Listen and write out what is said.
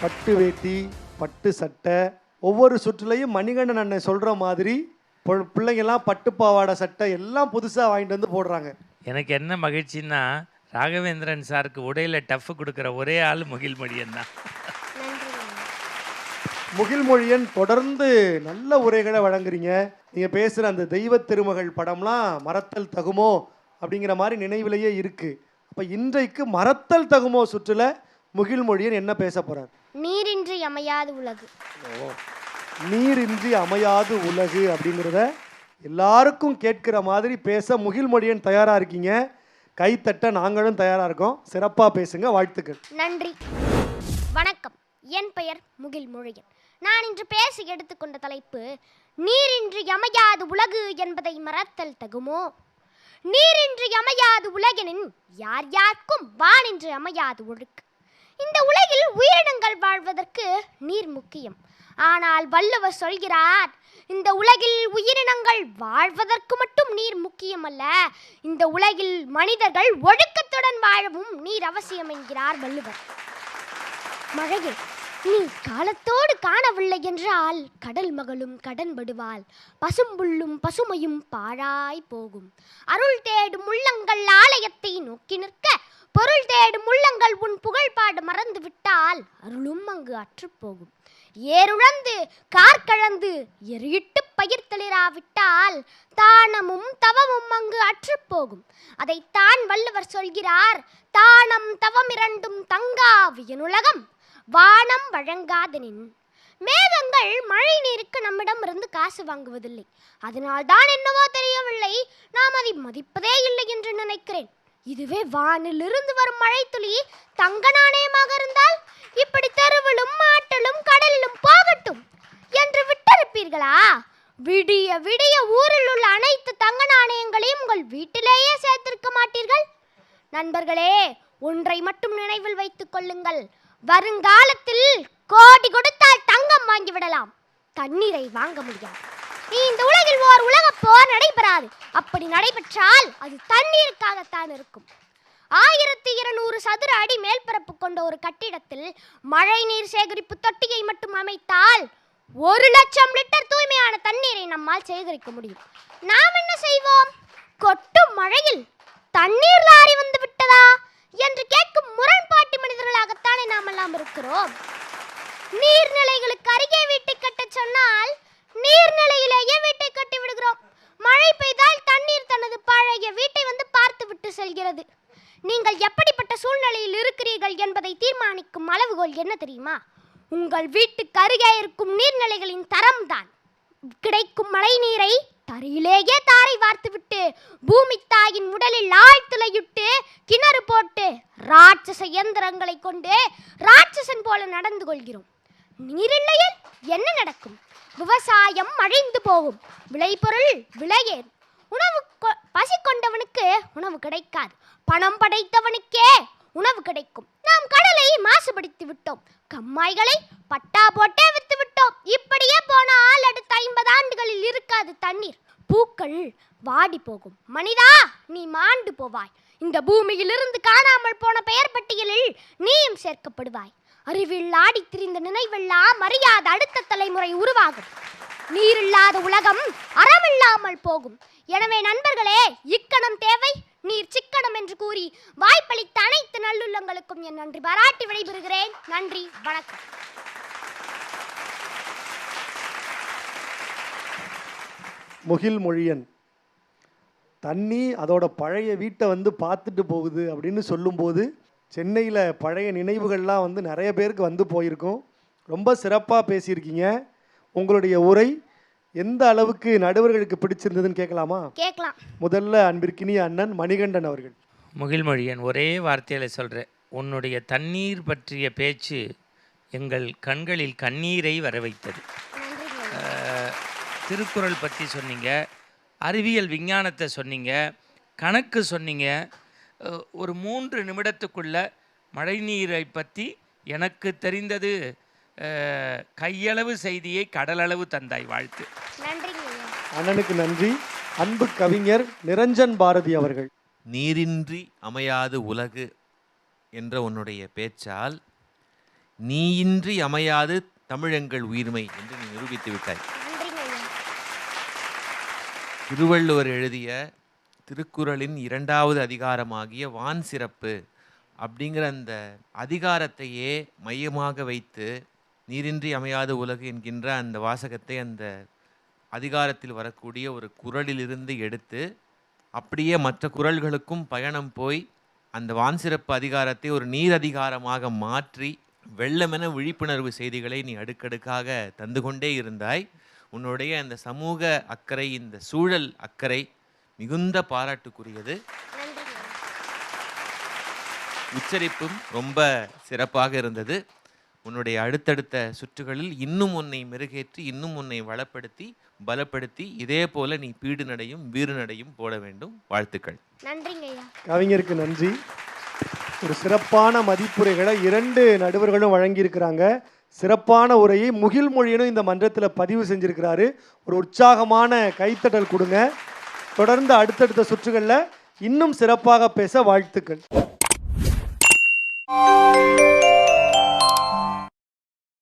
பட்டு வேட்டி பட்டு சட்டை ஒவ்வொரு சுற்றுலையும் மணிகண்டன் அண்ணன் சொல்கிற மாதிரி பொ- பிள்ளைங்கெல்லாம் பட்டு பாவாடை சட்டை எல்லாம் புதுசாக வாங்கிட்டு வந்து போடுறாங்க. எனக்கு என்ன மகிழ்ச்சின்னா ராகவேந்திரன் சாருக்கு உடையில டஃப் கொடுக்குற ஒரே ஆள் முகில்மொழியன் தான். முகில்மொழியன் தொடர்ந்து நல்ல உரைகளை வழங்குறீங்க. நீங்கள் பேசுகிற அந்த தெய்வ திருமகள் படம்லாம் மறத்தல் தகுமோ அப்படிங்கிற மாதிரி நினைவிலேயே இருக்குது அப்போ இன்றைக்கு மறத்தல் தகுமோ சுற்றுல முகில்மொழியன் என்ன பேச போகிறார் நீரின்றி அமையாது உலகு. நீரின்றி அமையாது உலகு அப்படிங்கிறத எல்லாருக்கும் கேட்கிற மாதிரி பேச முகில்மொழியன் தயாராக இருக்கீங்க. கைத்தட்ட நாங்களும் தயாராக இருக்கோம். சிறப்பாக பேசுங்க. வாழ்த்துக்கள். நன்றி. வணக்கம். என் பெயர் முகில் முழியன். நான் இன்று பேச எடுத்துக்கொண்ட தலைப்பு நீரின்றி அமையாது உலகு என்பதை மறத்தல் தகுமோ? நீரின்றி அமையாது உலகெனின் யார் யாருக்கும் வானின்றி அமையாது ஒழுக்கு. வாழ்வதற்கு நீர் முக்கியம். ஆனால் வள்ளுவர் சொல்கிறார் இந்த உலகில் உயிரினங்கள் வாழ்வதற்கு மட்டும் நீர் முக்கியமல்ல இந்த உலகில் மனிதர்கள் ஒழுக்கத்துடன் வாழவும் நீர் அவசியம் என்கிறார் வள்ளுவர். மழையே நீ காலத்தோடு காணவில்லை என்றால் கடல் மகளும் கடன்படுவாள் பசும்புல்லும் பசுமையும் பாழாய் போகும். அருள் தேடும் உள்ளங்கள் ஆலயத்தை நோக்கி நிற்க பொருள் தேடும் உள்ளங்கள் உன் புகழ்பாடு மறந்து விட்டால் அருளும் அங்கு அற்றுப்போகும். ஏருழந்து கார்கழந்து எரியிட்டு பயிர் தளிராவிட்டால் தானமும் தவமும் அங்கு அற்றுப்போகும். அதைத்தான் வள்ளுவர் சொல்கிறார் தானம் தவம் இரண்டும் தங்கா வியனுலகம் வானம் வழங்காதெனின் மேகங்கள் மழை நீருக்கு நம்மிடம் இருந்து காசு வாங்குவதில்லை. அதனால்தான் என்னவோ தெரியவில்லை. நாம் அதை மதிப்பதே இல்லை என்று நினைக்கிறேன். இதுவே வானிலிருந்து வரும் மழைத்துளி தங்க நாணயமாக இருந்தால் இப்படி தெருவிலும் மாட்டிலும் கடலிலும் போகட்டும் என்று விட்டிருப்பீர்களா விடிய விடிய ஊரில் உள்ள அனைத்து தங்க நாணயங்களையும் உங்கள் வீட்டிலேயே சேர்த்திருக்க மாட்டீர்கள்? நண்பர்களே ஒன்றை மட்டும் நினைவில் வைத்துக் கொள்ளுங்கள். வருங்காலத்தில் கோடி கொடுத்தால் தங்கம் வாங்கி விடலாம். தண்ணீரை வாங்க முடியாது. இந்த உலகில் ஓர் உலக போர் நடைபெறாது அப்படி நடைபெற்றால் அது தண்ணீருக்காகத்தான் இருக்கும். ஆயிரத்தி இருநூறு சதுர அடி மேல்பரப்பு கொண்ட ஒரு கட்டிடத்தில் மழை நீர் சேகரிப்பு தொட்டியை மட்டும் அமைத்தால் ஒரு லட்சம் லிட்டர் தூய்மையான தண்ணீரை நம்மால் சேகரிக்க முடியும். நாம் என்ன செய்வோம்? கொட்டும் மழையில் தண்ணீர் லாரி வந்து விட்டதா என்று கேட்கும் முரண்பாட்டி மனிதர்களாகத்தானே நாம் எல்லாம் இருக்கிறோம். நீர்நிலைகளுக்கு அருகே வீட்டை கட்டச் சொன்னால் நீர்நிலையிலேயே வீட்டை கட்டி விடுகிறோம். மழை பெய்தால் தண்ணீர் தனது பழைய வீட்டை வந்து பார்த்து விட்டு செல்கிறது. நீங்கள் எப்படிப்பட்ட சூழ்நிலையில் இருக்கிறீர்கள் என்பதை தீர்மானிக்கும் அளவுகோல் என்ன தெரியுமா? உங்கள் வீட்டுக்கு அருகே இருக்கும் நீர்நிலைகளின் தரம்தான். கிடைக்கும் மழை நீரை தரையிலேயே தாரை வார்த்துவிட்டு பூமி தாயின் உடலில் ஆழ்த்துளையிட்டு கிணறு போட்டு ராட்சச இயந்திரங்களை கொண்டு ராட்சசன் போல நடந்து கொள்கிறோம். நீரில்லையில் என்ன நடக்கும்? விவசாயம் அழிந்து போகும். விளைபொருள் விலையேறும். உணவு கொ- பசி கொண்டவனுக்கு உணவு கிடைக்காது. பணம் படைத்தவனுக்கே உணவு கிடைக்கும். நாம் கடலை மாசுபடுத்தி விட்டோம். கம்மாய்களை பட்டா போட்டே வித்து விட்டோம். இப்படியே போனால் அடுத்த ஐம்பது ஆண்டுகளில் இருக்காது தண்ணீர். பூக்கள் வாடி போகும். மனிதா நீ மாண்டு போவாய். இந்த பூமியிலிருந்து காணாமல் போன பெயர் பட்டியலில் நீயும் சேர்க்கப்படுவாய். அறிவில் திரிந்த நினைவெல்லாம் அறியாத அடுத்த தலைமுறை உருவாகும். நீரில்லாத உலகம் அறமில்லாமல் போகும். எனவே நண்பர்களே இக்கணம் தேவை நீர் சிக்கணம் என்று கூறி வாய்ப்பளித்த அனைத்து நல்லுள்ளங்களுக்கும் என் நன்றி. பாராட்டி விடைபெறுகிறேன். நன்றி வணக்கம். முகில் மொழியன் தண்ணி அதோட பழைய வீட்டை வந்து பார்த்துட்டு போகுது அப்படின்னு சொல்லும்போது சென்னையில் பழைய நினைவுகள்லாம் வந்து நிறைய பேருக்கு வந்து போயிருக்கும். ரொம்ப சிறப்பாக பேசியிருக்கீங்க. உங்களுடைய உரை எந்த அளவுக்கு நடுவர்களுக்கு பிடிச்சிருந்ததுன்னு கேட்கலாமா? கேட்கலாம். முதல்ல அன்பிற்கினிய அண்ணன் மணிகண்டன் அவர்கள். முகில்மொழியன் ஒரே வார்த்தையில் சொல்கிறேன் உன்னுடைய தண்ணீர் பற்றிய பேச்சு எங்கள் கண்களில் கண்ணீரை வர வைத்தது திருக்குறள் பற்றி சொன்னீங்க அறிவியல் விஞ்ஞானத்தை சொன்னீங்க கணக்கு சொன்னீங்க ஒரு மூன்று நிமிடத்துக்குள்ள மழைநீரை பற்றி எனக்கு தெரிந்தது. கையளவு செய்தியை கடலளவு தந்தாய் வாழ்த்து. அண்ணனுக்கு நன்றி. அன்பு கவிஞர் நிரஞ்சன் பாரதி அவர்கள். நீரின்றி அமையாது உலகு என்ற உன்னுடைய பேச்சால் நீயின்றி அமையாது தமிழெங்கள் உயிர்மை என்று நீ நிரூபித்து விட்டாய். திருவள்ளுவர் எழுதிய திருக்குறளின் இரண்டாவது அதிகாரமாகிய வான் சிறப்பு அப்படிங்கிற அந்த அதிகாரத்தையே மையமாக வைத்து நீரின்றி அமையாத உலகு என்கின்ற அந்த வாசகத்தை அந்த அதிகாரத்தில் வரக்கூடிய ஒரு குறளிலிருந்து எடுத்து அப்படியே மற்ற குறள்களுக்கும் பயணம் போய் அந்த வான் சிறப்பு அதிகாரத்தை ஒரு நீர் அதிகாரமாக மாற்றி வெள்ளமென விழிப்புணர்வு செய்திகளை நீ அடுக்கடுக்காக தந்து கொண்டே இருந்தாய். உன்னுடைய அந்த சமூக அக்கறை இந்த சூழல் அக்கறை மிகுந்த பாராட்டுக்குரியது. உச்சரிப்பும் ரொம்ப சிறப்பாக இருந்தது. உன்னுடைய அடுத்தடுத்த சுற்றுகளில் இன்னும் உன்னை மெருகேற்றி இன்னும் உன்னை வளப்படுத்தி பலப்படுத்தி இதே போல நீ பீடு நடையும் வீறு நடையும் போட வேண்டும். வாழ்த்துக்கள். கவிஞருக்கு நன்றி. ஒரு சிறப்பான மதிப்புரைகளை இரண்டு நடுவர்களும் வழங்கியிருக்கிறாங்க. சிறப்பான உரையை முகில் மொழியனும் இந்த மன்றத்தில் பதிவு செஞ்சிருக்கிறாரு. ஒரு உற்சாகமான கைத்தட்டல் கொடுங்க. தொடர்ந்து அடுத்தடுத்த சுற்றுகளில் இன்னும் சிறப்பாக பேச வாழ்த்துக்கள்.